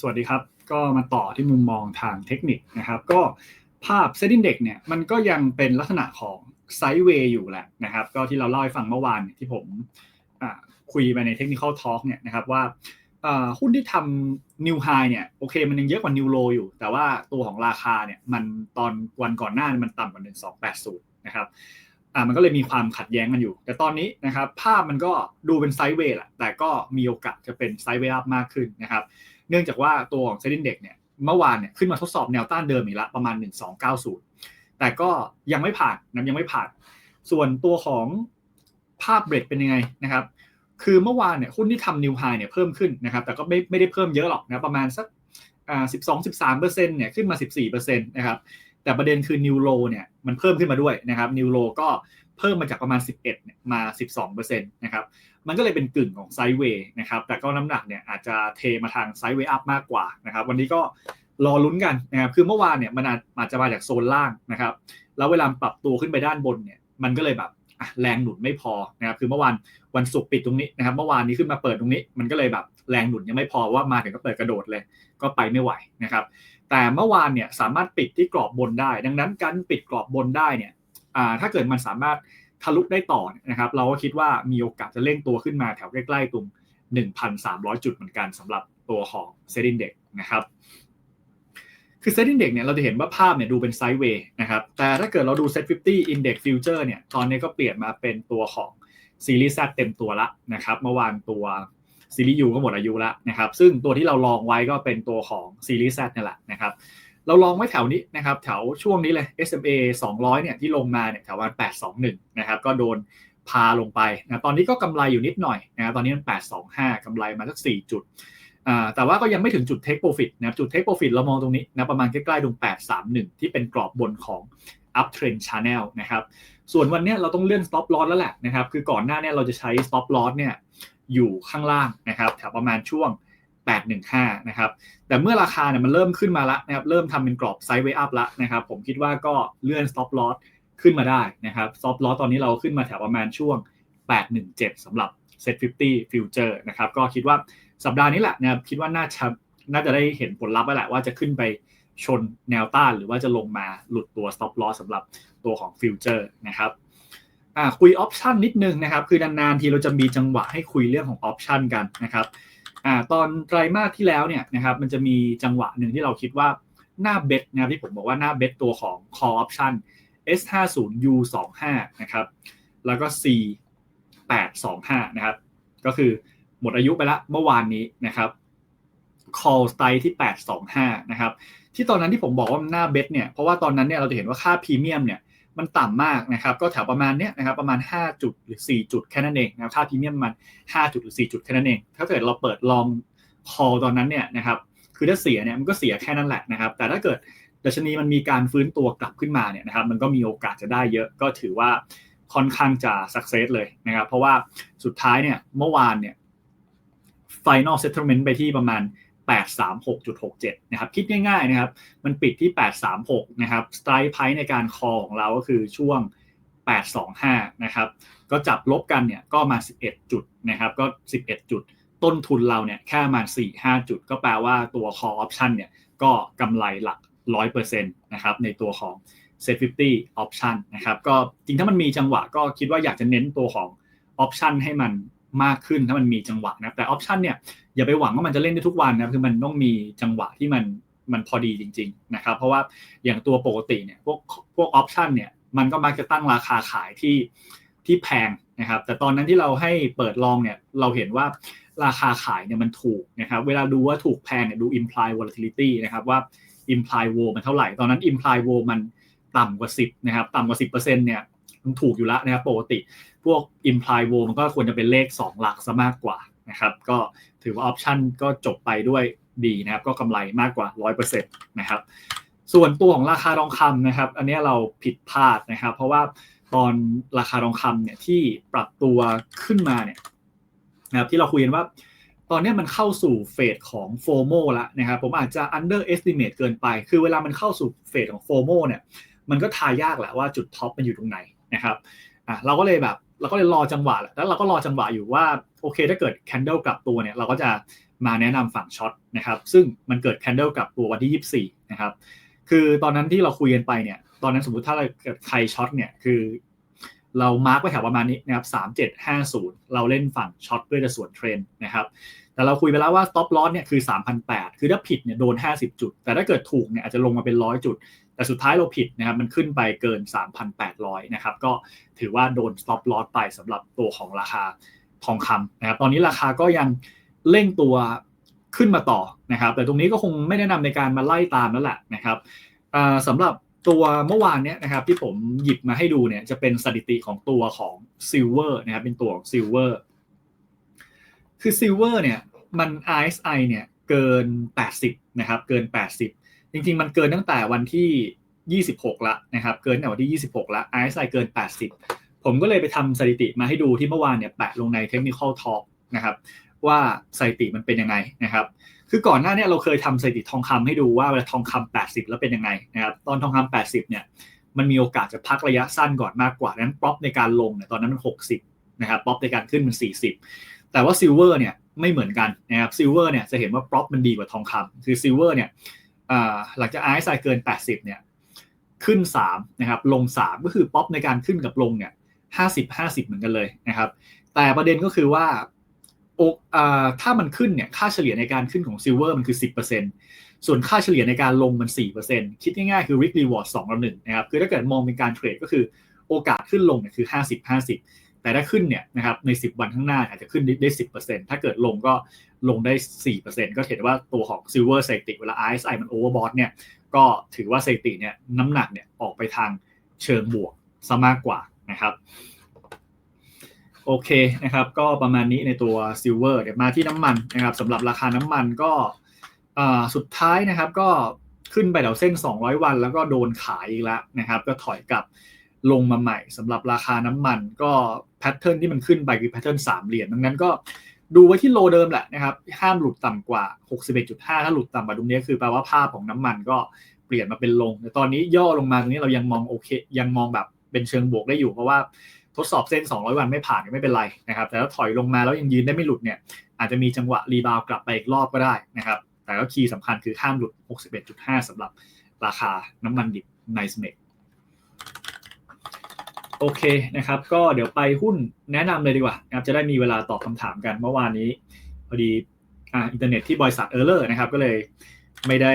สวัสดีครับ ก็มาต่อที่มุมมองทางเทคนิคนะครับ ก็ภาพเซตอินเด็กเนี่ยมันก็ยังเป็นลักษณะของไซด์เวย์อยู่แหละนะครับ ก็ที่เราเล่าให้ฟังเมื่อวานที่ผมคุยไปในเทคนิคอลทอล์กเนี่ยนะครับว่าหุ้นที่ทำนิวไฮเนี่ยโอเคมันยังเยอะกว่านิวโลอยู่ แต่ว่าตัวของราคาเนี่ยมันตอนวันก่อนหน้ามันต่ำกว่า 1280 นะครับอ่ามันก็เลยมีความขัดแย้งกันอยู่ แต่ตอนนี้นะครับภาพมันก็ดูเป็นไซด์เวย์แหละแต่ก็มีโอกาสจะเป็นไซด์เวย์อัพมากขึ้นนะครับ เนื่องจากว่าตัวของเซ็นดิ้งเด็กเนี่ยเมื่อวานเนี่ยขึ้นมาทดสอบแนวต้านเดิมอีกแล้วประมาณ 1290 แต่ก็ยังไม่ผ่านนะยังไม่ผ่าน ส่วนตัวของภาพเบรกเป็นยังไงนะครับ คือเมื่อวานเนี่ยหุ้นที่ทำนิวไฮเนี่ยเพิ่มขึ้นนะครับ แต่ก็ไม่ไม่ได้เพิ่มเยอะหรอกนะประมาณสักอ่าสิบสองสิบสามเปอร์เซ็นต์เนี่ยขึ้นมาสิบสี่เปอร์เซ็นต์นะครับแต่ประเด็นคือนิวโลเนี่ยมันเพิ่มขึ้นมาด้วยนะครับนิวโลก็ เพิ่มมาจากประมาณ 11เนี่ยมา 12%นะครับมันก็เลยเป็นกึ่งของไซด์เวย์นะครับแต่ก็น้ำหนักเนี่ยอาจจะเทมาทางไซด์เวย์อัพมากกว่านะครับวันนี้ก็รอลุ้นกันนะครับคือเมื่อวานเนี่ยมันอาจจะมาจากโซนล่างนะครับแล้วเวลาปรับตัวขึ้นไปด้านบนเนี่ยมันก็เลยแบบแรงหนุนไม่พอนะครับคือเมื่อวานวันศุกร์ปิดตรงนี้นะครับเมื่อวานนี้ขึ้นมาเปิดตรงนี้ มันก็เลยแบบแรงหนุนยังไม่พอว่ามาถึงก็เปิดกระโดดเลย ก็ไปไม่ไหวนะครับแต่เมื่อวานเนี่ยสามารถปิดที่กรอบบนได้ ดังนั้นการปิดกรอบบนได้เนี่ย ถ้าเกิดมันสามารถทะลุได้ต่อนะครับ เราก็คิดว่ามีโอกาสจะเร่งตัวขึ้นมาแถวใกล้ๆตรง1,300 จุดเหมือนกันสำหรับตัวของเซ็นดินเด็กนะครับ คือเซ็นดินเด็กเนี่ยเราจะเห็นว่าภาพเนี่ยดูเป็นไซด์เวย์นะครับ แต่ถ้าเกิดเราดูเซ็ต50 Index Future เนี่ยตอนนี้ก็เปลี่ยนมาเป็นตัวของซีรีส์ Z เต็มตัวละนะครับเมื่อวานตัวซีรีส์ U ก็หมดอายุแล้วนะครับ ซึ่งตัวที่เราลองไว้ก็เป็นตัวของซีรีส์ Z นี่แหละนะครับ เราลองไว้แถวนี้นะครับแถวช่วงนี้เลย SMA 200เนี่ยที่ลงมาเนี่ยแถววัน821นะครับก็โดนพาลงไปนะตอนนี้ก็กำไรอยู่นิดหน่อยนะตอนนี้มัน 825กำไรมาสัก 4 จุดแต่ว่าก็ยังไม่ถึงจุด take profit นะจุด take profit เรามองตรงนี้นะประมาณใกล้ๆตรง 831 ที่เป็นกรอบบนของ uptrend channel นะครับส่วนวันนี้เราต้องเลื่อน stop loss แล้วแหละนะครับคือก่อนหน้านี้เราจะใช้ stop loss เนี่ยอยู่ข้างล่างนะครับแถวประมาณช่วง 815 นะครับ แต่เมื่อราคาเนี่ยมันเริ่มขึ้นมาแล้วนะครับ เริ่มทำเป็นกรอบไซด์เวย์อัพแล้วนะครับ ผมคิดว่าก็เลื่อน stop loss ขึ้นมาได้นะครับ stop loss ตอนนี้เราขึ้นมาแถวประมาณช่วง 817สำหรับ set 50 future นะครับ ก็คิดว่าสัปดาห์นี้แหละนะครับคิดว่าน่าจะน่าจะได้เห็นผลลัพธ์แล้วแหละว่าจะขึ้นไปชนแนวต้านหรือว่าจะลงมาหลุดตัว stop loss สำหรับตัวของ future นะครับคุยออปชันนิดนึงนะครับ คือนานๆทีเราจะมีจังหวะให้คุยเรื่องของออปชันกันนะครับ อ่าตอนไตรมาสที่แล้วเนี่ยนะครับมันจะมีจังหวะหนึ่งที่เราคิดว่าหน้าเบสนะครับที่ผมบอกว่าหน้าเบสตัวของ call option S50U25 นะครับแล้วก็ C825 นะครับก็คือหมดอายุไปล้วเมื่อวานนี้นะครับ call style ที่ 825 นะครับที่ตอนนั้นที่ผมบอกว่าหน้าเบสเนี่ยเพราะว่าตอนนั้นเนี่ยเราจะเห็นว่าค่าพรีเมียมเนี่ย มันต่ำมากนะครับ ก็แถวประมาณเนี้ยนะครับประมาณ 5 จุดหรือ 4 จุดแค่นั้นเองนะครับค่าพรีเมียมมัน5จุดหรือ 4 จุดแค่นั้นเอง ถ้าเกิดเราเปิดลองคอตอนนั้นเนี่ยนะครับคือถ้าเสียเนี่ยมันก็เสียแค่นั้นแหละนะครับ แต่ถ้าเกิดดัชนีมันมีการฟื้นตัวกลับขึ้นมาเนี่ยนะครับ มันก็มีโอกาสจะได้เยอะก็ถือว่าค่อนข้างจะสักเซสเลยนะครับ เพราะว่าสุดท้ายเนี่ยเมื่อวานเนี่ย final settlement ไปที่ประมาณ 836.67 นะครับ คิดง่ายๆนะครับ มันปิดที่ 836 นะครับสไตร์ไพในการคอของเราก็คือช่วง 825 นะครับ ก็จับลบกันเนี่ยก็มา 11 จุดนะครับ ก็ 11 จุด ต้นทุนเราเนี่ยแค่มา4-5 จุด ก็แปลว่าตัว call option เนี่ยก็กำไรหลัก 100%นะครับ ในตัวของ set 50 option นะครับ ก็จริงถ้ามันมีจังหวะก็คิดว่าอยากจะเน้นตัวของ option ให้มันมากขึ้นถ้ามันมีจังหวะนะแต่ออปชันเนี่ย อย่าไปหวังว่ามันจะเล่นได้ทุกวันนะคือมันต้องมีจังหวะที่มันมันพอดีจริง ๆ นะครับ เพราะว่าอย่างตัวปกติเนี่ยพวกพวกออปชันเนี่ยมันก็มักจะตั้งราคาขายที่ที่แพงนะครับ แต่ตอนนั้นที่เราให้เปิดลองเนี่ยเราเห็นว่าราคาขายเนี่ยมันถูกนะครับ เวลาดูว่าถูกแพงเนี่ยดู imply volatility นะครับว่า imply vol มันเท่าไหร่ ตอนนั้น imply vol มันต่ำกว่า 10นะครับต่ำกว่า 10%เนี่ยมันถูกอยู่แล้วนะครับปกติ พวก imply v o มันก็ควรจะเป็นเลข 2 หลักซะมากกว่า นะครับ ก็ถือว่าออปชันก็จบไปด้วยดีนะครับ ก็กำไรมากกว่า 100%นะครับ ส่วนตัวของราคาทองคำนะครับ อันนี้เราผิดพลาดนะครับ เพราะว่าตอนราคาทองคำเนี่ยที่ปรับตัวขึ้นมาเนี่ยนะครับที่เราคุยกันว่าตอนนี้มันเข้าสู่เฟสของโฟโมแล้วนะครับผมอาจจะ underestimate เกินไป คือเวลามันเข้าสู่เฟสของโฟโมเนี่ยมันก็ทายากแหละว่าจุดท็อปมันอยู่ตรงไหนนะครับอะเราก็เลยแบบ เราก็เลยรอจังหวะแหละแล้วเราก็รอจังหวะอยู่ว่าโอเค ถ้าเกิดแคนเดลกลับตัวเนี่ยเราก็จะมาแนะนำฝั่งช็อตนะครับซึ่งมันเกิดแคนเดลกลับตัววันที่ 24 นะครับ คือตอนนั้นที่เราคุยกันไปเนี่ยตอนนั้นสมมติถ้าเราเกิดใครช็อตเนี่ยคือ เรามาร์กไว้แถวประมาณนี้นะครับสามเจ็ดห้าศูนย์เราเล่นฝั่งช็อตเพื่อจะสวนเทรนนะครับแต่เราคุยไปแล้วว่า stop loss เนี่ยคือ 3,008 คือถ้าผิดเนี่ยโดน 50 จุด แต่ถ้าเกิดถูกเนี่ยอาจจะลงมาเป็น 100 จุด แต่สุดท้ายเราผิดนะครับมันขึ้นไปเกิน 3,800 นะครับ ก็ถือว่าโดน stop loss ไปสำหรับตัวของราคาทองคำนะครับ ตอนนี้ราคาก็ยังเร่งตัวขึ้นมาต่อนะครับ แต่ตรงนี้ก็คงไม่แนะนำในการมาไล่ตามแล้วแหละนะครับสำหรับตัวเมื่อวานเนี้ยนะครับที่ผมหยิบมาให้ดูเนี่ยจะเป็นสถิติของตัวของซิลเวอร์นะครับเป็นตัวของซิลเวอร์คือซิลเวอร์เนี่ยมัน RSI เนี่ยเกิน 80 นะครับ เกิน 80 จริง ๆ มันเกินตั้งแต่วันที่ 26 ละนะครับ เกินตั้งแต่วันที่ 26 ละ RSI เกิน 80 ผมก็เลยไปทำสถิติมาให้ดูที่เมื่อวานเนี่ยแปะลงใน Technical Talk นะครับว่าสถิติมันเป็นยังไงนะครับ คือก่อนหน้านี้เราเคยทำสถิติทองคำให้ดูว่าเวลาทองคำ80 แล้วเป็นยังไงนะครับ ตอนทองคำ80 เนี่ยมันมีโอกาสจะพักระยะสั้นก่อนมากกว่านั้นป๊อปในการลงเนี่ยตอนนั้นมัน 60 นะครับป๊อปในการขึ้นมัน 40 แต่ว่าซิลเวอร์เนี่ยไม่เหมือนกันนะครับซิลเวอร์เนี่ยจะเห็นว่าป๊อปมันดีกว่าทองคำคือซิลเวอร์เนี่ย หลังจากไอซ์ไซเกิน 80 เนี่ย ขึ้น 3 นะครับ ลง 3 ก็คือป๊อปในการขึ้นกับลงเนี่ย 50 50 เหมือนกันเลยนะครับ แต่ประเด็นก็คือว่าถ้ามันขึ้นเนี่ย ค่าเฉลี่ยในการขึ้นของซิลเวอร์มันคือ 10%ส่วนค่าเฉลี่ยในการลงมัน 4%คิดง่ายๆ คือ risk reward 2ต่อ1นะครับ คือถ้าเกิดมองเป็นการเทรดก็คือโอกาสขึ้นลงเนี่ยคือ 50-50 แต่ถ้าขึ้นเนี่ยนะครับใน 10 วันข้างหน้าอาจจะขึ้นได้ 10%ถ้าเกิดลงก็ลงได้ 4%ก็เห็นว่าตัวของ silver สถิติเวลา RSI มัน overbought เนี่ยก็ถือว่าสถิติเนี่ยน้ำหนักเนี่ยออกไปทางเชิงบวกซะมากกว่านะครับโอเคนะครับก็ประมาณนี้ในตัวซิลเวอร์เดี๋ยวมาที่น้ำมันนะครับสำหรับราคาน้ำมันก็สุดท้ายนะครับก็ขึ้นไปแถวเส้น 200 วัน แล้วก็โดนขายอีกแล้วนะครับ ก็ถอยกลับ ลงมาใหม่สำหรับราคาน้ำมันก็แพทเทิร์นที่มันขึ้นไปคือแพทเทิร์นสามเหรียญดังนั้นก็ดูไว้ที่โลเดิมแหละนะครับ ห้ามหลุดต่ำกว่า 61.5 ถ้าหลุดต่ำกว่าตรงนี้คือแปลว่าภาพของน้ำมันก็เปลี่ยนมาเป็นลง แต่ตอนนี้ย่อลงมาตรงนี้เรายังมองโอเค ยังมองแบบเป็นเชิงบวกได้อยู่เพราะว่าทดสอบเส้น 200 วันไม่ผ่านก็ไม่เป็นไรนะครับ แต่ถ้าถอยลงมาแล้วยังยืนได้ไม่หลุดเนี่ย อาจจะมีจังหวะรีบาวกลับไปอีกรอบก็ได้นะครับ แต่ก็คีย์สำคัญคือห้ามหลุด 61.5สำหรับราคาน้ำมันดิบในสเมก โอเคนะครับ ก็เดี๋ยวไปหุ้นแนะนำเลยดีกว่านะครับจะได้มีเวลาตอบคำถามกันเมื่อวานนี้พอดีอ่าอินเทอร์เน็ตที่บริษัทเออร์เลอร์นะครับก็เลยไม่ได้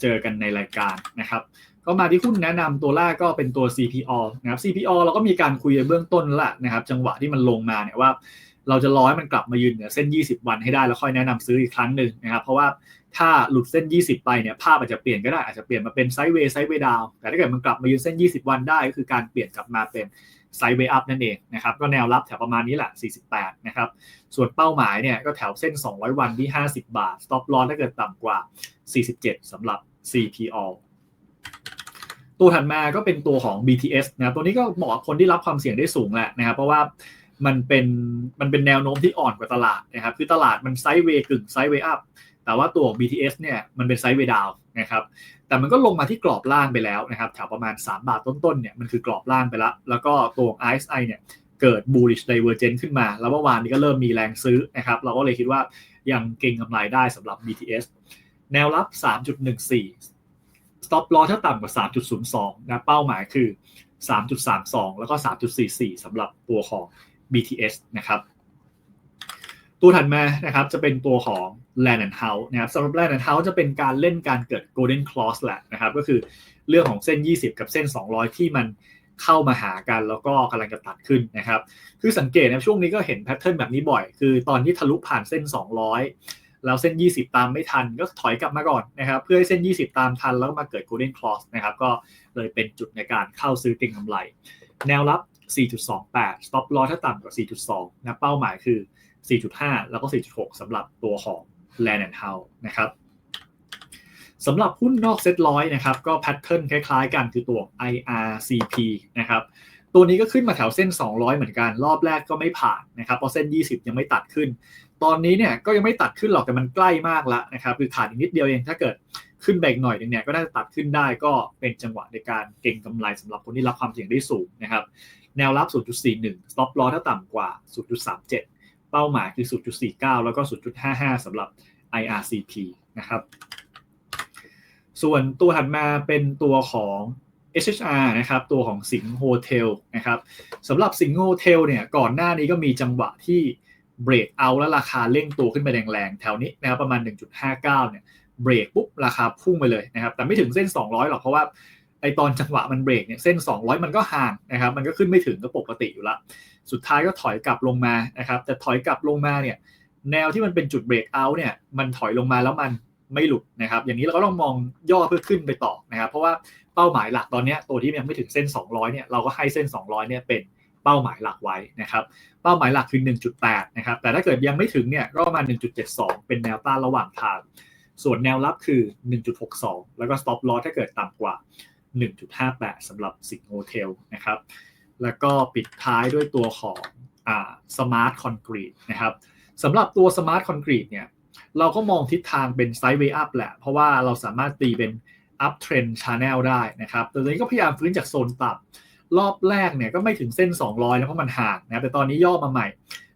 เจอกันในรายการนะครับ ก็มาที่หุ้นแนะนำตัวแรกก็เป็นตัว CPO นะครับ CPO เราก็มีการคุยในเบื้องต้นแล้วนะครับ จังหวะที่มันลงมาเนี่ยว่า เราจะร้อให้มันกลับมายืนเหนือเส้น 20 วันให้ได้แล้วค่อยแนะนำซื้ออีกครั้งหนึ่งนะครับ เพราะว่า ถ้าหลุดเส้น 20 ไปเนี่ยภาพอาจจะเปลี่ยนก็ได้อาจจะเปลี่ยนมาเป็นไซด์เวย์ไซด์เวย์ดาวแต่ถ้าเกิดมันกลับมายืนเส้น 20 วันได้ก็คือการเปลี่ยนกลับมาเป็นไซด์เวย์อัพนั่นเองนะครับก็แนวรับแถวประมาณนี้แหละ 48 นะครับ ส่วนเป้าหมายเนี่ยก็แถวเส้น 200 วันที่ 50 บาท stop loss ถ้าเกิดต่ำกว่า 47สำหรับ CPO ตัวถัดมาก็เป็นตัวของ BTS นะครับตัวนี้ก็เหมาะคนที่รับความเสี่ยงได้สูงแหละนะครับเพราะว่ามันเป็นมันเป็นแนวโน้มที่อ่อนกว่าตลาดนะครับคือตลาดมันไซด์เวย์กึ่งไซด์เวย์อัพ แต่ว่าตัว BTS เนี่ยมันเป็นไซด์เวดาวนะครับ แต่มันก็ลงมาที่กรอบล่างไปแล้วนะครับแถวประมาณ 3 บาทต้นๆเนี่ยมันคือกรอบล่างไปแล้ว แล้วก็ตัว RSI เนี่ยเกิด bullish divergence ขึ้นมา แล้วเมื่อวานนี้ก็เริ่มมีแรงซื้อนะครับ เราก็เลยคิดว่ายังเก่งกำไรได้สำหรับ BTS แนวรับ 3.14 stop loss ถ้าต่ำกว่า 3.02 นะ เป้าหมายคือ 3.32 แล้วก็ 3.44สำหรับตัวของ BTS นะครับ ตัวถัดมานะครับจะเป็นตัวของ Land and House นะครับสำหรับ Land and House จะเป็นการเล่นการเกิด Golden Cross แหละนะครับก็คือเรื่องของเส้น 20 กับเส้น 200 ที่มันเข้ามาหากันแล้วก็กำลังจะตัดขึ้นนะครับ คือสังเกตนะช่วงนี้ก็เห็นแพทเทิร์นแบบนี้บ่อย คือตอนที่ทะลุผ่านเส้น 200 แล้วเส้น 20 ตามไม่ทันก็ถอยกลับมาก่อนนะครับ เพื่อให้เส้น 20 ตามทันแล้วมาเกิด golden cross นะครับก็เลยเป็นจุดในการเข้าซื้อติงกำไร แนวรับ 4.28 stop loss ถ้าต่ำกว่า 4.2 นะเป้าหมายคือ 4.5 แล้วก็ 4.6สำหรับตัวของ land and house นะครับสำหรับหุ้นนอกเซ็ตร้อยนะครับก็แพทเทิร์นคล้ายๆ กันคือตัว IRCP นะครับตัวนี้ก็ขึ้นมาแถวเส้น 200 เหมือนกัน รอบแรกก็ไม่ผ่านนะครับเพราะเส้น 20 ยังไม่ตัดขึ้น ตอนนี้เนี่ยก็ยังไม่ตัดขึ้นหรอกแต่มันใกล้มากแล้วนะครับคือขาดอีกนิดเดียวเองถ้าเกิดขึ้นแบกหน่อยนึงเนี่ยก็ได้ตัดขึ้นได้ก็เป็นจังหวะในการเก็งกำไรสำหรับคนที่รับความเสี่ยงได้สูงนะครับแนวรับ 0.41 stop loss ถ้าต่ำกว่า 0.37 เป้าหมายคือ 0.49 แล้วก็ 0.55สำหรับ IRCP นะครับ ส่วนตัวถัดมาเป็นตัวของ HHR นะครับ ตัวของสิงห์โฮเทลนะครับสำหรับสิงห์โฮเทลเนี่ย ก่อนหน้านี้ก็มีจังหวะที่เบรกเอาแล้วราคาเร่งตัวขึ้นไปแรงๆ แถวนี้นะครับประมาณ 1.59 เนี่ยเบรกปุ๊บราคาพุ่งไปเลยนะครับ แต่ไม่ถึงเส้น 200 หรอกเพราะว่าไอตอนจังหวะมันเบรกเนี่ยเส้น 200 มันก็ห่างนะครับ มันก็ขึ้นไม่ถึงก็ปกติอยู่ละ สุดท้ายก็ถอยกลับลงมานะครับ แต่ถอยกลับลงมาเนี่ย แนวที่มันเป็นจุดเบรกเอาท์เนี่ย มันถอยลงมาแล้วมันไม่หลุดนะครับ อย่างนี้เราก็ต้องมองย่อเพื่อขึ้นไปต่อนะครับ เพราะว่าเป้าหมายหลักตอนนี้ตัวที่ยังไม่ถึงเส้น 200เนี่ย เราก็ให้เส้น 200เนี่ยเป็นเป้าหมายหลักไว้นะครับ เป้าหมายหลักคือ 1.8 นะครับ แต่ถ้าเกิดยังไม่ถึงเนี่ยก็ประมาณ 1.72 เป็นแนวต้านระหว่างทาง ส่วนแนวรับคือ 1.62 แล้วก็ stop loss ถ้าเกิดต่ำกว่า 1.58สำหรับสิงโฮเทลนะครับ แล้วก็ปิดท้ายด้วยตัวของอ่า smart concrete นะครับสำหรับตัว smart concrete เนี่ยเราก็มองทิศทางเป็น sideway up แหละ เพราะว่าเราสามารถตีเป็น up trend channel ได้นะครับแต่ตอนนี้ก็พยายามฟื้นจากโซนต่ำรอบแรกเนี่ยก็ไม่ถึงเส้น 200นะเพราะมันห่างนะแต่ตอนนี้ย่อมาใหม่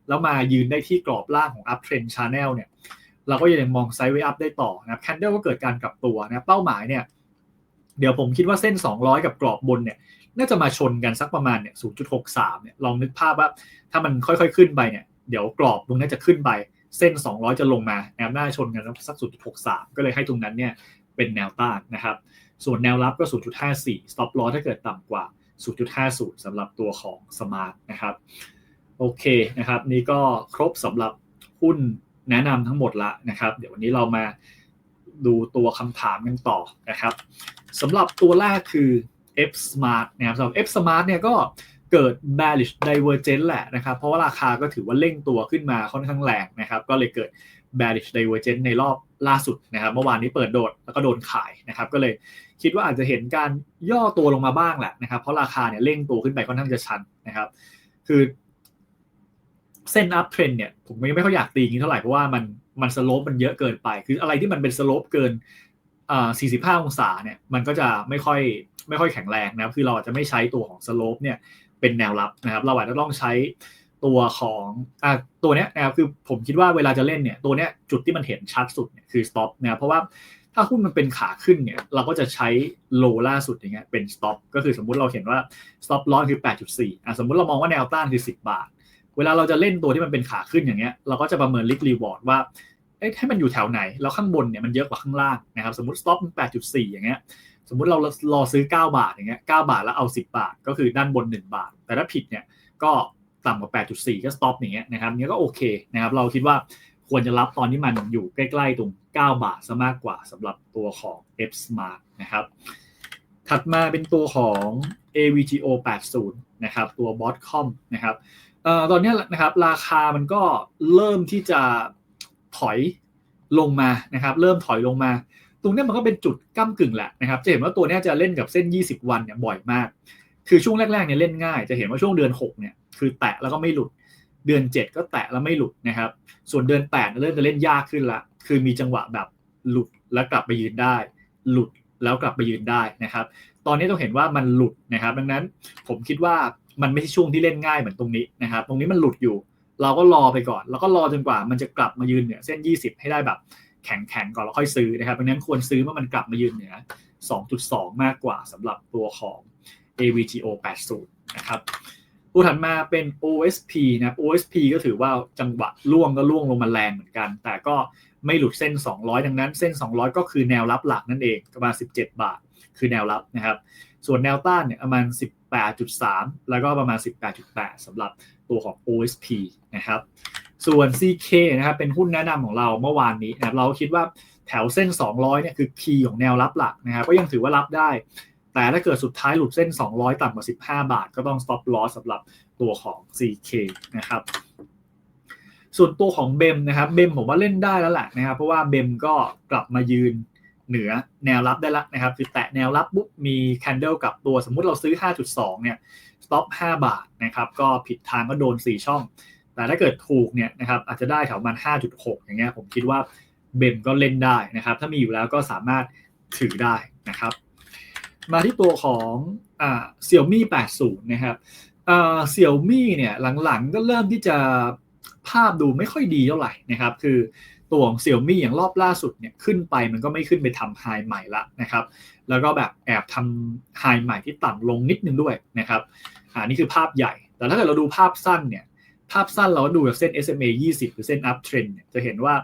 แล้วมายืนได้ที่กรอบล่างของ up trend channel เนี่ยเราก็ยังมอง sideway up ได้ต่อนะครับ candle ก็เกิดการกลับตัวนะเป้าหมายเนี่ย เดี๋ยวผมคิดว่าเส้น 200 กับกรอบบนเนี่ย น่าจะมาชนกันสักประมาณเนี่ย0.63เนี่ยลองนึกภาพว่าถ้ามันค่อยๆขึ้นไปเนี่ยเดี๋ยวกรอบตรงนี้จะขึ้นไปเส้น 200 จะลงมาแนวหน้าชนกันสัก0.63 ก็เลยให้ตรงนั้นเนี่ยเป็นแนวต้านนะครับ ส่วนแนวรับก็ 0.54 stop loss ถ้าเกิดต่ำกว่า 0.50 สำหรับตัวของ smart นะครับ โอเคนะครับ นี่ก็ครบสำหรับหุ้นแนะนำทั้งหมดละนะครับ เดี๋ยววันนี้เรามาดูตัวคำถามกันต่อนะครับ สำหรับตัวแรกคือ F Smart นะครับสำหรับ F Smart เนี่ยก็เกิด bearish divergence แหละนะครับ เพราะว่าราคาก็ถือว่าเร่งตัวขึ้นมาค่อนข้างแรงนะครับ ก็เลยเกิด bearish divergence ในรอบล่าสุดนะครับ เมื่อวานนี้เปิดโดดแล้วก็โดนขายนะครับ ก็เลยคิดว่าอาจจะเห็นการย่อตัวลงมาบ้างแหละนะครับ เพราะราคาเนี่ยเร่งตัวขึ้นไปค่อนข้างจะชันนะครับ คือเส้น up trend เนี่ยผมยังไม่ค่อยอยากตีงี้เท่าไหร่เพราะว่ามันมันสโลปมันเยอะเกินไป คืออะไรที่มันเป็นสโลปเกิน 45 องศาเนี่ยมันก็จะไม่ค่อยไม่ค่อยแข็งแรงนะครับคือเราอาจจะไม่ใช้ตัวของสโลปเนี่ยเป็นแนวรับนะครับ เราอาจจะต้องใช้ตัวของอ่าตัวเนี้ยนะครับคือผมคิดว่าเวลาจะเล่นเนี่ยตัวเนี้ยจุดที่มันเห็นชัดสุดเนี่ยคือ stop นะครับเพราะว่าถ้าหุ้นมันเป็นขาขึ้นเนี่ยเราก็จะใช้โลล่าสุดอย่างเงี้ยเป็น stop ก็คือสมมุติเราเห็นว่า stop loss คือ 8.4อะสมมุติเรามองว่าแนวต้านคือ 10 บาท เวลาเราจะเล่นตัวที่มันเป็นขาขึ้นอย่างเงี้ยเราก็จะประเมิน risk reward ว่า เอ๊ะให้มันอยู่แถวไหน แล้วข้างบนเนี่ยมันเยอะกว่าข้างล่างนะครับ สมมติ stop 8.4 อย่างเงี้ย สมมติเรารอซื้อ 9 บาทอย่างเงี้ย 9 บาทแล้วเอา 10 บาท ก็คือด้านบน 1 บาท แต่ถ้าผิดเนี่ยก็ต่ำกว่า 8.4 ก็ stop อย่างเงี้ยนะครับเนี้ยก็โอเคนะครับ เราคิดว่าควรจะรับตอนที่มันอยู่ใกล้ๆตรง 9 บาทซะมากกว่าสำหรับตัวของ F Smart นะครับ ถัดมาเป็นตัวของ AVGO 80นะครับ ตัว Botcom นะครับเอ่อตอนนี้นะครับราคามันก็เริ่มที่จะ ถอยลงมานะครับ เริ่มถอยลงมา ตรงนี้มันก็เป็นจุดก้ากึ่งแหละนะครับ จะเห็นว่าตัวนี้จะเล่นกับเส้น 20 วันเนี่ยบ่อยมาก คือช่วงแรกๆเนี่ยเล่นง่าย จะเห็นว่าช่วงเดือน 6 เนี่ยคือแตะแล้วก็ไม่หลุด เดือน 7 ก็แตะแล้วไม่หลุดนะครับ ส่วนเดือน8เริ่มจะเล่นยากขึ้นละ คือมีจังหวะแบบหลุดแล้วกลับไปยืนได้ หลุดแล้วกลับไปยืนได้นะครับ ตอนนี้ต้องเห็นว่ามันหลุดนะครับ ดังนั้นผมคิดว่ามันไม่ใช่ช่วงที่เล่นง่ายเหมือนตรงนี้นะครับ ตรงนี้มันหลุดอยู่ เราก็รอไปก่อน แล้วก็รอจนกว่ามันจะกลับมายืนเหนือเส้น 20 ให้ได้แบบแข็งแข็งก่อนแล้วค่อยซื้อนะครับดังนั้นควรซื้อเมื่อมันกลับมายืนเหนือ 2.2 มากกว่าสำหรับตัวของ AVGO 80 นะครับตัวถัดมาเป็น OSP นะ OSP ก็ถือว่าจังหวะล่วงก็ล่วงลงมาแรงเหมือนกัน แต่ก็ไม่หลุดเส้น 200 ดังนั้นเส้น 200 ก็คือแนวรับหลักนั่นเองประมาณ 17 บาท คือแนวรับนะครับ ส่วนแนวต้านเนี่ยประมาณ 18.3 แล้วก็ประมาณ 18.8สำหรับ ตัวของ OSP นะครับส่วน CK นะครับเป็นหุ้นแนะนำของเราเมื่อวานนี้นะครับเราคิดว่าแถวเส้น 200เนี่ยคือคีย์ของแนวรับหลักนะครับก็ยังถือว่ารับได้ แต่ถ้าเกิดสุดท้ายหลุดเส้น 200 ต่ำกว่า 15 บาท ก็ต้อง stop loss สำหรับตัวของ CK นะครับส่วนตัวของเบมนะครับเบมผมว่าเล่นได้แล้วแหละนะครับเพราะว่าเบมก็กลับมายืน เหนือแนวรับได้แล้วนะครับคือแตะแนวรับปุ๊บมีแคนเดลกับตัวสมมุติเราซื้อ 5.2 เนี่ย stop 5บาทนะครับก็ผิดทางก็โดน 4 ช่อง แต่ถ้าเกิดถูกเนี่ยนะครับอาจจะได้แถวมัน 5.6 อย่างเงี้ยผมคิดว่าเบมก็เล่นได้นะครับ ถ้ามีอยู่แล้วก็สามารถถือได้นะครับ มาที่ตัวของอ่า Xiaomi 80 นะครับอ่า Xiaomi เนี่ยหลังๆก็เริ่มที่จะภาพดูไม่ค่อยดีเท่าไหร่นะครับ คือ ตัวของ Xiaomi อย่างรอบล่าสุดเนี่ยขึ้นไปมันก็ไม่ขึ้นไปทำไฮใหม่ละนะครับ แล้วก็แบบแอบทำไฮใหม่ที่ต่ำลงนิดนึงด้วยนะครับอ่านี่คือภาพใหญ่ แต่ถ้าเกิดเราดูภาพสั้นเนี่ยภาพสั้นเราดูจากเส้น SMA 20 หรือเส้น up trend เนี่ยจะเห็นว่า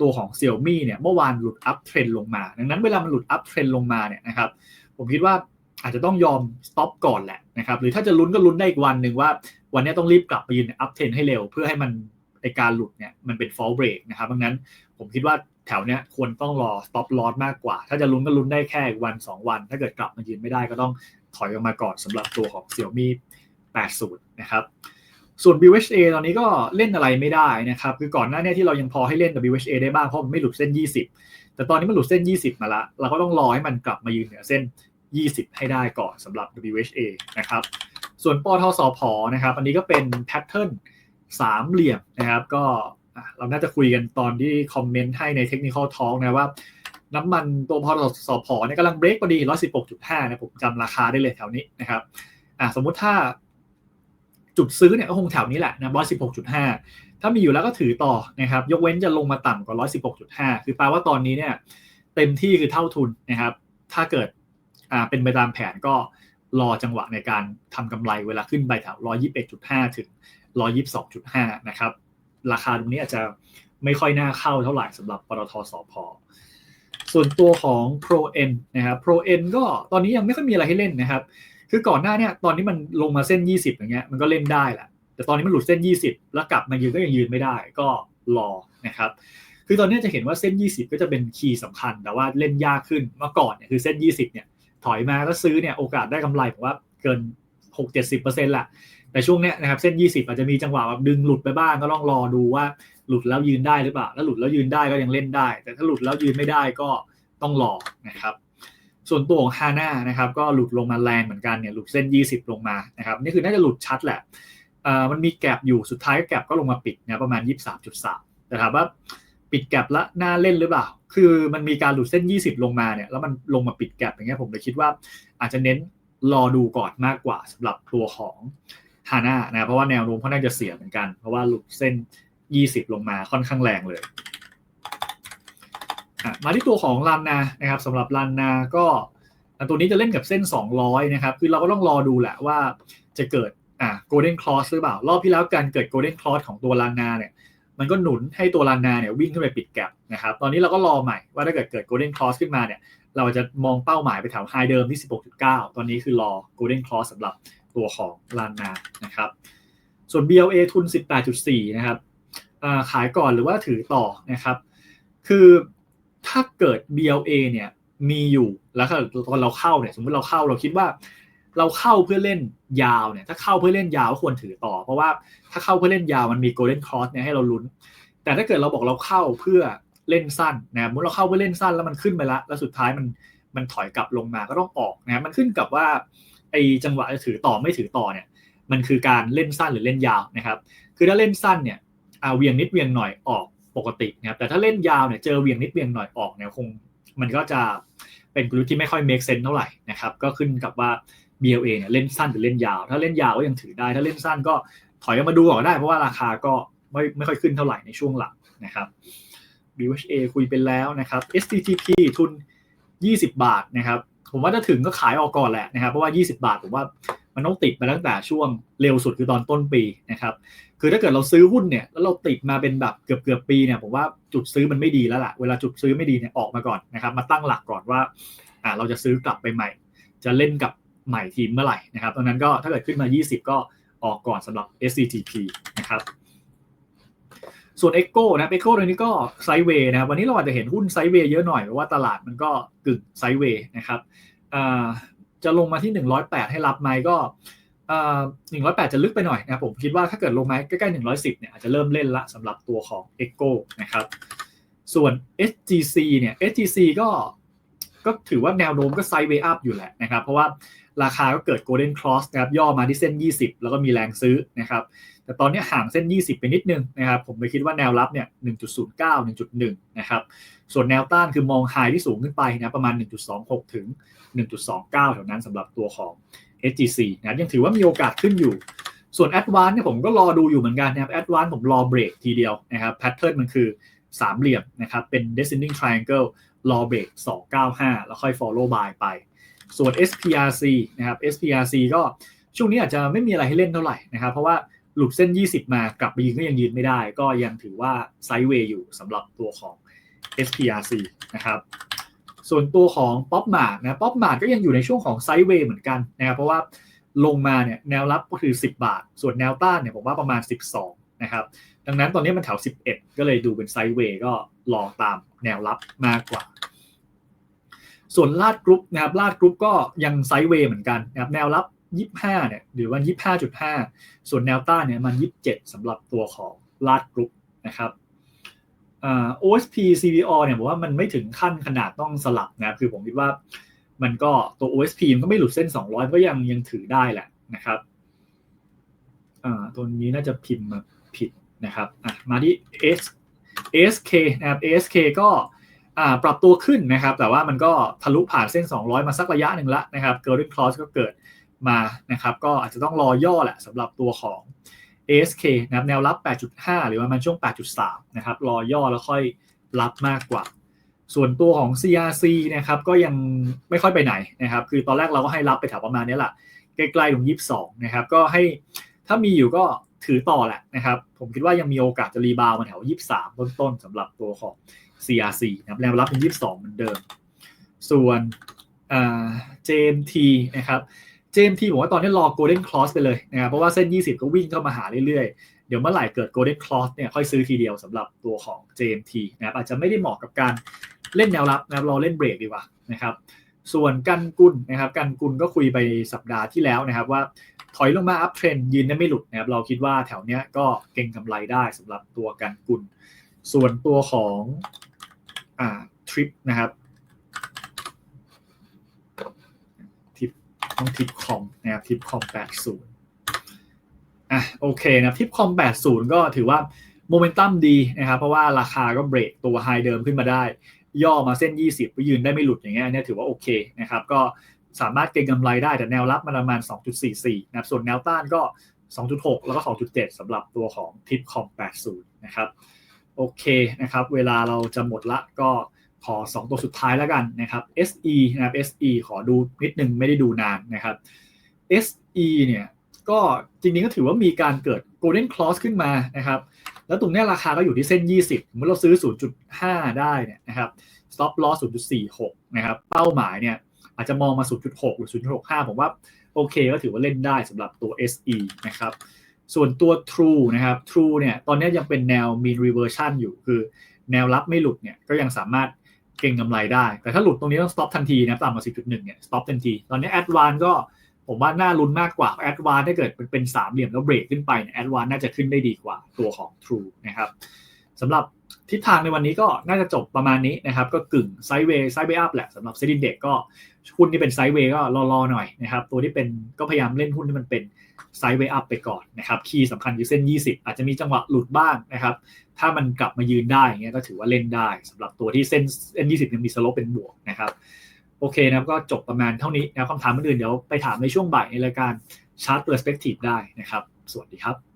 ตัวของ Xiaomi เนี่ยเมื่อวานหลุด up trend ลงมา ดังนั้นเวลามันหลุด up trend ลงมาเนี่ยนะครับผมคิดว่าอาจจะต้องยอม stop ก่อนแหละนะครับหรือถ้าจะลุ้นก็ลุ้นได้อีกวันหนึ่งว่า วันนี้ต้องรีบกลับไปยืน up trend ให้เร็ว เพื่อให้มัน ไอการหลุดเนี่ยมันเป็น fall break นะครับดังนั้นผมคิดว่าแถวเนี้ยควรต้องรอ stop loss มากกว่า ถ้าจะลุ้นก็ลุ้นได้แค่วัน 2 วัน ถ้าเกิดกลับมายืนไม่ได้ก็ต้องถอยออกมาก่อนสำหรับตัวของ Xiaomi 80 นะครับส่วน BHA ตอนนี้ก็เล่นอะไรไม่ได้นะครับ คือก่อนหน้านี้ที่เรายังพอให้เล่นกับ BHA ได้บ้างเพราะมันไม่หลุดเส้น 20 แต่ตอนนี้มันหลุดเส้น 20 มาละ เราก็ต้องรอให้มันกลับมายืนเหนือเส้น 20 ให้ได้ก่อนสำหรับ WHA นะครับ ส่วนปทสพนะครับ อันนี้ก็เป็นแพทเทิร์น สามเหลี่ยมนะครับ ก็เราน่าจะคุยกันตอนที่คอมเมนต์ให้ในเทคนิคอลทอ l k นะว่าน้ำมันตัวพอสอพอเนี่ยกำลังเบรกพอดี 116.5 นะผมจำราคาได้เลยแถวนี้นะครับอ่าสมมุติถ้าจุดซื้อเนี่ยก็คงแถวนี้แหละนะ116.5 ถ้ามีอยู่แล้วก็ถือต่อนะครับ ยกเว้นจะลงมาต่ำกว่า 116.5 คือแปลว่าตอนนี้เนี่ย เต็มที่คือเท่าทุนนะครับ ถ้าเกิดอ่าเป็นไปตามแผนก็รอจังหวะในการทำกำไรเวลาขึ้นไปแถว 121.5 ถึง 122.5 นะครับ ราคาตรงนี้อาจจะไม่ค่อยน่าเข้าเท่าไหร่สำหรับปตทสพส่วนตัวของ Pro N นะครับ Pro N ก็ตอนนี้ยังไม่ค่อยมีอะไรให้เล่นนะครับ คือก่อนหน้าเนี่ยตอนนี้มันลงมาเส้น 20 อย่างเงี้ยมันก็เล่นได้แหละแต่ตอนนี้มันหลุดเส้น 20 แล้วกลับมายืนก็ยังยืนไม่ได้ ก็รอนะครับ คือตอนนี้จะเห็นว่าเส้น 20 ก็จะเป็นคีย์สำคัญ แต่ว่าเล่นยากขึ้นเมื่อก่อนเนี่ยคือเส้น 20 เนี่ยถอยมาก็ซื้อเนี่ยโอกาสได้กำไรผมว่าเกิน 6-70%แหละ แต่ช่วงเนี้ยนะครับเส้น 20 อาจจะมีจังหวะแบบดึงหลุดไปบ้างก็ต้องรอดูว่าหลุดแล้วยืนได้หรือเปล่าถ้าหลุดแล้วยืนได้ก็ยังเล่นได้ แต่ถ้าหลุดแล้วยืนไม่ได้ก็ต้องรอนะครับ ส่วนตัวของฮาน่านะครับ ก็หลุดลงมาแรงเหมือนกันเนี่ยหลุดเส้น 20 ลงมานะครับนี่คือน่าจะหลุดชัดแหละมันมีแกลบอยู่สุดท้ายแกลบก็ลงมาปิดนะประมาณ 23.3 แต่ถามว่าปิดแกลบละน่าเล่นหรือเปล่า คือมันมีการหลุดเส้น 20 ลงมาเนี่ยแล้วมันลงมาปิดแกลบอย่างเงี้ยผมเลยคิดว่าอาจจะเน้นรอดูก่อนมากกว่าสำหรับตัวของ ฮาน่านะเพราะว่าแนวโน้มเขาน่าจะเสียเหมือนกัน เพราะว่าหลุดเส้น 20 ลงมาค่อนข้างแรงเลยมาที่ตัวของลานนานะครับสำหรับลานนาก็ตัวนี้จะเล่นกับเส้น 200 นะครับ คือเราก็ต้องรอดูแหละว่าจะเกิดอ่า golden cross หรือเปล่า รอบที่แล้วการเกิด golden cross ของตัวลานนาเนี่ยมันก็หนุนให้ตัวลานนาเนี่ยวิ่งขึ้นไปปิดแกลบนะครับ ตอนนี้เราก็รอใหม่ว่าถ้าเกิดเกิด golden cross ขึ้นมาเนี่ยเราจะมองเป้าหมายไปแถวไฮเดิมที่ 16.9 ตอนนี้คือรอ golden cross สำหรับ ตัวของลานนานะครับ ส่วน BLA ทุน 18.4 นะครับขายก่อนหรือว่าถือต่อนะครับ คือถ้าเกิด BLA เนี่ยมีอยู่แล้วตอนเราเข้าเนี่ยสมมติเราเข้าเราคิดว่า เราเข้าเพื่อเล่นยาวเนี่ยถ้าเข้าเพื่อเล่นยาวก็ควรถือต่อ เพราะว่าถ้าเข้าเพื่อเล่นยาวมันมี golden cross เนี่ยให้เราลุ้น แต่ถ้าเกิดเราบอกเราเข้าเพื่อเล่นสั้นนะเมื่อเราเข้าเพื่อเล่นสั้นแล้วมันขึ้นไปละแล้วสุดท้ายมันมันถอยกลับลงมาก็ต้องออกนะมันขึ้นกับว่า อจังหวะจะถือต่อไม่ถือต่อเนี่ย มันคือการเล่นสั้นหรือเล่นยาวนะครับ คือถ้าเล่นสั้นเนี่ยเอาเวียงนิดเวียงหน่อยออกปกตินะครับ แต่ถ้าเล่นยาวเนี่ยเจอเวียงนิดเวียงหน่อยออกเนี่ยคง มันก็จะเป็นกลยุทธ์ที่ไม่ค่อย make sense เท่าไหร่นะครับ ก็ขึ้นกับว่า BLA เนี่ยเล่นสั้นหรือเล่นยาว ถ้าเล่นยาวก็ยังถือได้ ถ้าเล่นสั้นก็ถอยมาดูก่อนได้ เพราะว่าราคาก็ไม่ไม่ค่อยขึ้นเท่าไหร่ในช่วงหลังนะครับ BHA คุยไปแล้วนะครับ STTP ทุน 20 บาทนะครับ ผมว่าถ้าถึงก็ขายออกก่อนแหละนะครับเพราะว่า 20 บาทผมว่ามันต้องติดมาตั้งแต่ช่วงเร็วสุดคือตอนต้นปีนะครับคือถ้าเกิดเราซื้อหุ้นเนี่ยแล้วเราติดมาเป็นแบบเกือบเกือบปีเนี่ยผมว่าจุดซื้อมันไม่ดีแล้วล่ะเวลาจุดซื้อไม่ดีเนี่ยออกมาก่อนนะครับมาตั้งหลักก่อนว่าอ่าเราจะซื้อกลับไปใหม่ จะเล่นกับใหม่ทีมเมื่อไหร่นะครับตอนนั้นก็ถ้าเกิดขึ้นมา 20 ก็ออกก่อนสำหรับ SCTP นะครับ ส่วน e c o นะ e c o ตัวนี้ก็ไซเวย์นะครับวันนี้เราอาจจะเห็นหุ้นไซเวย์เยอะหน่อยเพราะว่าตลาดมันก็กึ่งไซเวย์นะครับจะลงมาที่ 108 ให้รับไหมก็หนึ่งร้อยแปดจะลึกไปหน่อยนะผมคิดว่าถ้าเกิดลงมาใกล้ๆหนึ่งร้อยสิบเนี่ยอาจจะเริ่มเล่นละสำหรับตัวของ e c o นะครับส่วน SGC เนี่ย SGC ก็ก็ถือว่าแนวโน้มก็ไซด์เวย์อัพอยู่แหละนะครับ เพราะว่า ราคาก็เกิด golden cross นะครับย่อมาที่เส้น 20 แล้วก็มีแรงซื้อนะครับแต่ตอนนี้ห่างเส้น 20 ไปนิดนึงนะครับผมเลยคิดว่าแนวรับเนี่ย1.09 1.1 นะครับส่วนแนวต้านคือมองไฮที่สูงขึ้นไปนะประมาณ 1.26 ถึง 1.29 แถวนั้นสำหรับตัวของ SGC นะยังถือว่ามีโอกาสขึ้นอยู่ ส่วน a d v a n c e เนี่ยผมก็รอดูอยู่เหมือนกันนะครับ a d v a n c e ผมรอเบรกทีเดียวนะครับแพทเทิร์นมันคือสามเหลี่ยมนะครับเป็น descending triangle รอเบรก295 แล้วค่อย follow by ไป ส่วน SPRC นะครับ SPRC ก็ช่วงนี้อาจจะไม่มีอะไรให้เล่นเท่าไหร่นะครับ เพราะว่าหลุดเส้น 20 มากลับไปยืนก็ยังยืนไม่ได้ ก็ยังถือว่าไซด์เวย์อยู่สำหรับตัวของ SPRC นะครับส่วนตัวของ Pop Mart นะ Pop Mart ก็ยังอยู่ในช่วงของไซด์เวย์เหมือนกันนะครับเพราะว่าลงมาเนี่ยแนวรับก็คือ 10 บาท ส่วนแนวต้านเนี่ยผมว่าประมาณ 12 นะครับ ดังนั้นตอนนี้มันแถว 11 ก็เลยดูเป็นไซด์เวย์ก็รอตามแนวรับมากกว่า ส่วนลาดกรุ๊ปนะครับลาดกรุ๊ปก็ยังไซด์เวย์เหมือนกันนะครับแนวรับ 25เนี่ยหรือว่า 25.5 ส่วนแนวต้านเนี่ยมัน 27สำหรับตัวของลาดกรุ๊ปนะครับอ่า OSP CVO เนี่ยผมว่ามันไม่ถึงขั้นขนาดต้องสลับนะครับคือผมคิดว่ามันก็ตัว OSP มันก็ไม่หลุดเส้น 200 ก็ยังยังถือได้แหละนะครับอ่าตัวนี้น่าจะพิมพ์มาผิดนะครับมาที่ S SK นะครับ SK ก็ ปรับตัวขึ้นนะครับ แต่ว่ามันก็ทะลุผ่านเส้น 200 มาสักระยะหนึ่งล้วนะครับ Golden Cross ก็เกิดมานะครับ ก็อาจจะต้องรอย่อแหละสำหรับตัวของ ASK นะครับแนวรับ 8.5 หรือว่ามันช่วง 8.3 นะครับ รอย่อแล้วค่อยรับมากกว่า ส่วนตัวของ CRC นะครับ ก็ยังไม่ค่อยไปไหนนะครับ คือตอนแรกเราก็ให้รับไปแถวประมาณนี้แหละใกล้ๆตรง22 นะครับ ก็ให้ถ้ามีอยู่ก็ถือต่อแหละนะครับ ผมคิดว่ายังมีโอกาสจะรีบาวมาแถว 23 ต้นๆสำหรับตัวของ CRC นะครับแนวรับเป็น 22 เหมือนเดิม ส่วน JMT นะครับ JMT ผมว่าตอนนี้รอ Golden Cross ไปเลยนะครับเพราะว่าเส้น 20 ก็วิ่งเข้ามาหาเรื่อยๆ เดี๋ยวเมื่อไหร่เกิด Golden Cross เนี่ยค่อยซื้อทีเดียวสำหรับตัวของ JMT นะครับอาจจะไม่ได้เหมาะกับการเล่นแนวรับนะครับรอเล่นเบรกดีกว่านะครับส่วนกันกุลนะครับกันกุลก็คุยไปสัปดาห์ที่แล้วนะครับว่าถอยลงมาอัพเทรนยืนได้ไม่หลุดนะครับเราคิดว่าแถวเนี้ยก็เก่งกำไรได้สำหรับตัวกันกุลส่วนตัวของ ทริปนะครับทิปต้องทิปคอมนะครับทิปคอม80อะโอเคนะทิปคอม80ก็ถือว่าโมเมนตัมดีนะครับเพราะว่าราคาก็เบรกตัวไฮเดิมขึ้นมาได้ ย่อมาเส้น 20ไปยืนได้ไม่หลุดอย่างเงี้ยอันนี้ถือว่าโอเคนะครับก็สามารถเก็งกำไรได้แต่แนวรับมันประมาณ 2.44นะครับส่วนแนวต้านก็ 2.6 แล้วก็ 2.7สำหรับตัวของทิปคอม80 นะครับ โอเคนะครับ เวลาเราจะหมดละก็ขอ 2 ตัวสุดท้ายแล้วกันนะครับ SE นะครับ SE ขอดูนิดนึงไม่ได้ดูนานนะครับ SE เนี่ยก็จริงๆก็ถือว่ามีการเกิด Golden Cross ขึ้นมานะครับ แล้วตรงนี้ราคาก็อยู่ที่เส้น 20 เมื่อเราซื้อ 0.5 ได้เนี่ยนะครับ stop loss 0.46 นะครับ เป้าหมายเนี่ยอาจจะมองมา 0.6 หรือ 0.65 ผมว่าโอเคก็ถือว่าเล่นได้สำหรับตัว SE นะครับ ส่วนตัว True นะครับ True เนี่ยตอนนี้ยังเป็นแนว mean reversion อยู่คือแนวรับไม่หลุดเนี่ยก็ยังสามารถเก่งกำไรได้ แต่ถ้าหลุดตรงนี้ต้อง stop ทันทีนะต่ำกว่า10.1เนี่ย stop ทันที ตอนนี้ Advance ก็ผมว่าน่าลุ้นมากกว่า Advance ถ้าเกิดเป็นสามเหลี่ยมแล้วเบรกขึ้นไปเนี่ย Advance น่าจะขึ้นได้ดีกว่าตัวของ True นะครับสำหรับ ทิศทางในวันนี้ก็น่าจะจบประมาณนี้นะครับก็กึ่งไซด์เวย์ไซด์เวย์อัพแหละสำหรับเซ็นดิเด็กก็หุ้นที่เป็นไซด์เวย์ก็รอๆหน่อยนะครับตัวที่เป็นก็พยายามเล่นหุ้นที่มันเป็นไซด์เวย์อัพไปก่อนนะครับคีย์สำคัญคือเส้น 20 อาจจะมีจังหวะหลุดบ้างนะครับถ้ามันกลับมายืนได้เงี้ยก็ถือว่าเล่นได้สำหรับตัวที่เส้นเส้น 20 ยังมีสโลปเป็นบวกนะครับโอเคนะครับก็จบประมาณเท่านี้นะคำถามอื่นเดี๋ยวไปถามในช่วงบ่ายในรายการชาร์ตเปอร์สเปกทีฟได้นะครับสวัสดีครับ